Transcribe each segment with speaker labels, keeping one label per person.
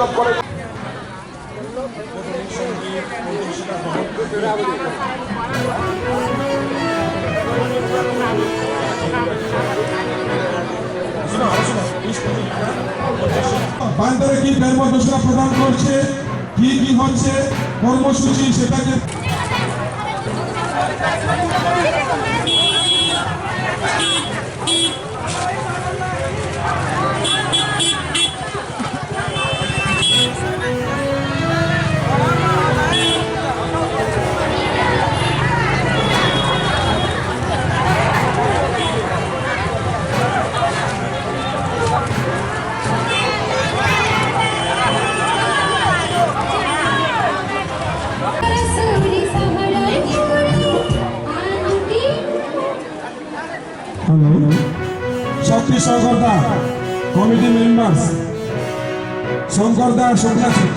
Speaker 1: পরিশ্রম করে
Speaker 2: বান্ধবে কি কর্মসূচনা প্রদান করছে কি কি হচ্ছে কর্মসূচি সেটাকে শঙ্করদা কমিটি মেম্বার্স শঙ্করদা সন্ন্যাসী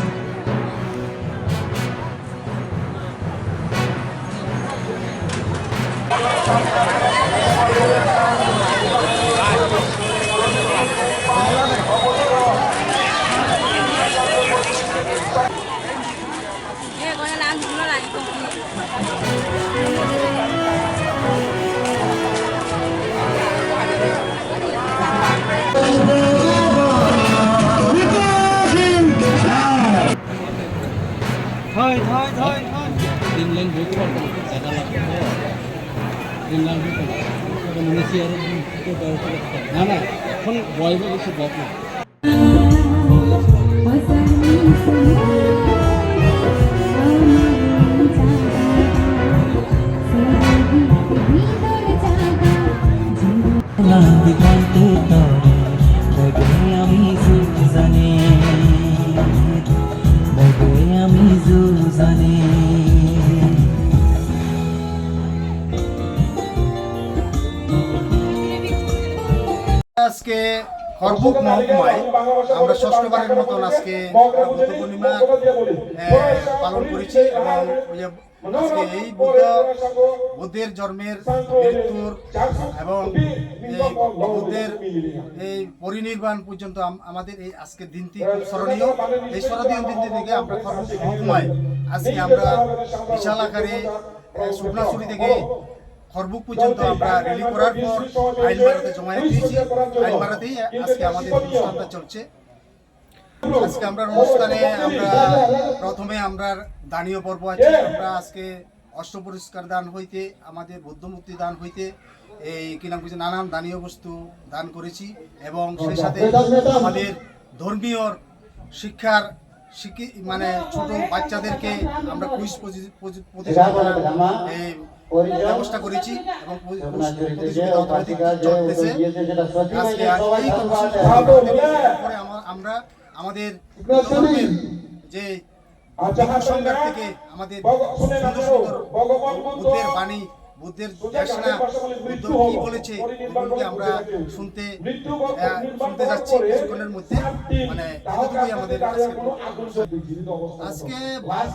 Speaker 3: Eh,
Speaker 4: না না এখন বয় বয় কিছু বক না
Speaker 5: হসনি সুনা
Speaker 6: আজকে খড়বুক মহকুমায় আমরা ষষ্ঠবারের মতন আজকে বুদ্ধ পূর্ণিমা পালন করেছি এবং আজকে এই বুদ্ধ বুদ্ধের জন্মের মৃত্যুর এবং এই বুদ্ধের এই পরিনির্বাণ পর্যন্ত আমাদের এই আজকের দিনটি স্মরণীয়। এই স্মরণীয় দিনটি থেকে আমরা খড়বুক মহকুমায় আজকে আমরা বিশাল আকারে আহ, থেকে খরবুক পর্যন্ত আমরা রিলি করার পর আইনমারাতে জমায়েত দিয়েছি। আইনমারাতেই আজকে আমাদের অনুষ্ঠানটা চলছে। আজকে আমরা অনুষ্ঠানে আমরা প্রথমে আমরা দানীয় পর্ব আছে। আমরা আজকে অষ্ট পরিষ্কার দান হইতে, আমাদের বুদ্ধমুক্তি দান হইতে এই কি নাম বলছে নানান দানীয় বস্তু দান করেছি এবং সেই সাথে আমাদের ধর্মীয় শিক্ষার শিখি মানে ছোট বাচ্চাদেরকে আমরা কুইজ প্রতিযোগিতা ব্যবস্থা করেছি এবং চলতেছে। আমা- আমরা আমাদের যে সংঘাত থেকে আমাদের সুন্দর সুন্দর বুদ্ধের বাণী বুদ্ধের দেশনা বুদ্ধ কি বলেছে এগুলোকে আমরা শুনতে শুনতে যাচ্ছি কিছুক্ষণের মধ্যে। মানে এতটুকুই আমাদের আজকে আজকে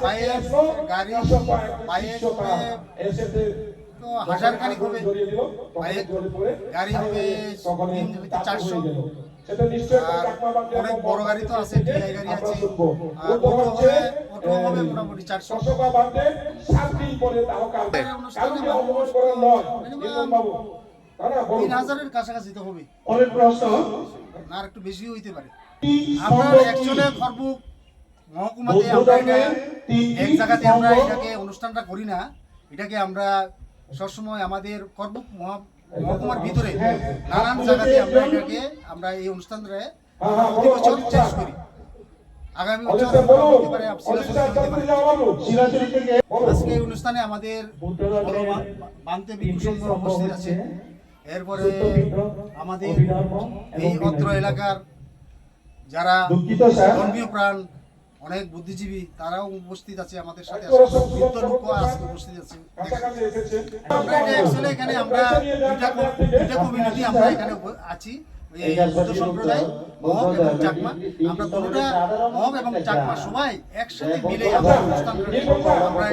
Speaker 6: বাইয়ের গাড়ি বাইয়ের তো হাজার গাড়ি হবে। বাইক গাড়ি হবে চারশো। আর অনেক বড় গাড়ি তো আছে টিআই গাড়ি আছে। আর চারশো। তিন হাজারের কাছাকাছি তো হবে। না আর একটু বেশি হইতে পারে। আমরা অ্যাকচুয়ালি খরবুক মহকুমাতে আমরা এটা এক জায়গাতে আমরা এটাকে অনুষ্ঠানটা করি না। এটাকে আমরা সবসময় আমাদের খরবুক মহা- মহকুমার ভিতরে নানান জায়গাতে আমরা এটাকে আমরা এই অনুষ্ঠানটা প্রতি বছর চেঞ্জ করি। আগামী আজকে এই অনুষ্ঠানে আমাদের বান্তে উপস্থিত আছে এরপরে আমাদের এই অত্র এলাকার যারা ধর্মীয় প্রাণ অনেক বুদ্ধিজীবী তারাও উপস্থিত আছে আমাদের সাথে। বৃদ্ধ আজকে উপস্থিত আছে। এখানে আমরা দুইটা কমিউনিটি আমরা এখানে আছি। এই বুদ্ধ সম্প্রদায় মহক এবং চাকমা আমরা দুটা এবং চাকমা। সবাই একসাথে মিলে আমরা অনুষ্ঠান আমরা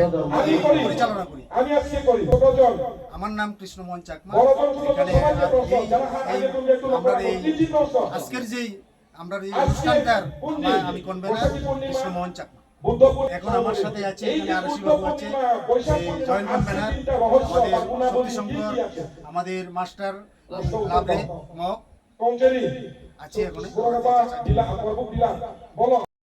Speaker 6: পরিচালনা করি।
Speaker 2: আমি আজকে করি। কতজন
Speaker 6: আমার নাম কৃষ্ণমোহন চাকমা। এখানে আমরা এই আজকের যেই আমরা এই অনুষ্ঠানটার আমার- আমি কনভেনার কৃষ্ণমোহন চাকমা। এখন আমার সাথে আছে এখানে আরসি বাবু আছে জয়েন্ট কনভেনার আমাদের শক্তিশঙ্কর আমাদের মাস্টার লাভে মগ
Speaker 2: কমজেরি
Speaker 6: আছে এখন।
Speaker 2: দিলাম করবুক দিলাম বলো।